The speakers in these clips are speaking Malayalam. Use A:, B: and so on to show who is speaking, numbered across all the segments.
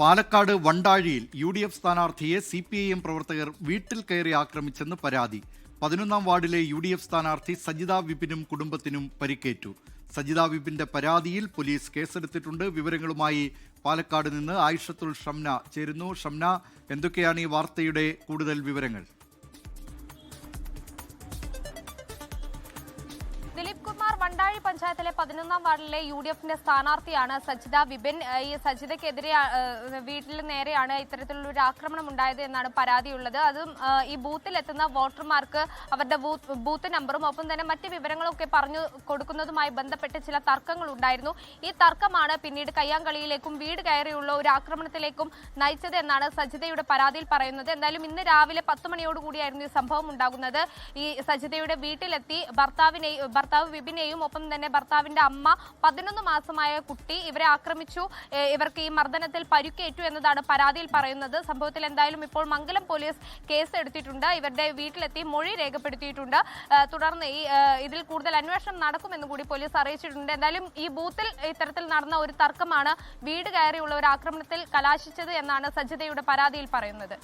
A: പാലക്കാട് വണ്ടാഴിയിൽ യു ഡി എഫ് സ്ഥാനാർത്ഥിയെ സി പി ഐ എം പ്രവർത്തകർ വീട്ടിൽ കയറി ആക്രമിച്ചെന്ന് പരാതി. പതിനൊന്നാം വാർഡിലെ യു ഡി എഫ് സ്ഥാനാർത്ഥി സജിത വിപിനും കുടുംബത്തിനും പരിക്കേറ്റു. സജിത വിപിന്റെ പരാതിയിൽ പോലീസ് കേസെടുത്തിട്ടുണ്ട്. വിവരങ്ങളുമായി പാലക്കാട് നിന്ന് ആയിഷത്തുൽ ഷംന ചേരുന്നു. ഷംന എന്തൊക്കെയാണ് ഈ വാർത്തയുടെ കൂടുതൽ വിവരങ്ങൾ?
B: ദിലീപ് കുമാർ വണ്ടാഴി പഞ്ചായത്തിലെ പതിനൊന്നാം വാർഡിലെ യു ഡി എഫിന്റെ സ്ഥാനാർത്ഥിയാണ് സജിത. വിപിൻ ഈ സജിതയ്ക്കെതിരെ വീട്ടിൽ നേരെയാണ് ഇത്തരത്തിലുള്ള ഒരു ആക്രമണം ഉണ്ടായത് എന്നാണ് പരാതിയുള്ളത്. അതും ഈ ബൂത്തിലെത്തുന്ന വോട്ടർമാർക്ക് അവരുടെ ബൂത്ത് നമ്പറും ഒപ്പം തന്നെ മറ്റ് വിവരങ്ങളൊക്കെ പറഞ്ഞു കൊടുക്കുന്നതുമായി ബന്ധപ്പെട്ട് ചില തർക്കങ്ങൾ ഉണ്ടായിരുന്നു ഈ തർക്കമാണ് പിന്നീട് കയ്യാങ്കളിയിലേക്കും വീട് കയറിയുള്ള ഒരു ആക്രമണത്തിലേക്കും നയിച്ചത് എന്നാണ് സജിതയുടെ പരാതിയിൽ പറയുന്നത്. എന്തായാലും ഇന്ന് രാവിലെ പത്ത് മണിയോടുകൂടിയായിരുന്നു ഈ സംഭവം ഉണ്ടാകുന്നത്. ഈ സജിതയുടെ വീട്ടിലെത്തി ഭർത്താവിനെയും ഭർത്താവ് വിപിനെയും ഒപ്പം തന്നെ ഭർത്താവിന്റെ അമ്മ പതിനൊന്ന് മാസമായ കുട്ടി ഇവരെ ആക്രമിച്ചു. ഇവർക്ക് ഈ മർദ്ദനത്തിൽ പരുക്കേറ്റു എന്നതാണ് പരാതിയിൽ പറയുന്നത്. സംഭവത്തിൽ എന്തായാലും ഇപ്പോൾ മംഗലം പോലീസ് കേസ് എടുത്തിട്ടുണ്ട്. ഇവരുടെ വീട്ടിലെത്തി മൊഴി രേഖപ്പെടുത്തിയിട്ടുണ്ട്. തുടർന്ന് ഈ ഇതിൽ കൂടുതൽ അന്വേഷണം നടക്കുമെന്ന് കൂടി പോലീസ് അറിയിച്ചിട്ടുണ്ട്. എന്തായാലും ഈ ബൂത്തിൽ ഇത്തരത്തിൽ നടന്ന ഒരു തർക്കമാണ് വീട് കയറിയുള്ള ഒരു ആക്രമണത്തിൽ കലാശിച്ചത് എന്നാണ് സജ്ജതയുടെ പരാതിയിൽ പറയുന്നത്.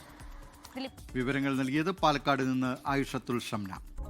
A: വിവരങ്ങൾ നൽകിയത് പാലക്കാട് നിന്ന് ആയിഷത്തുൽ ഷംന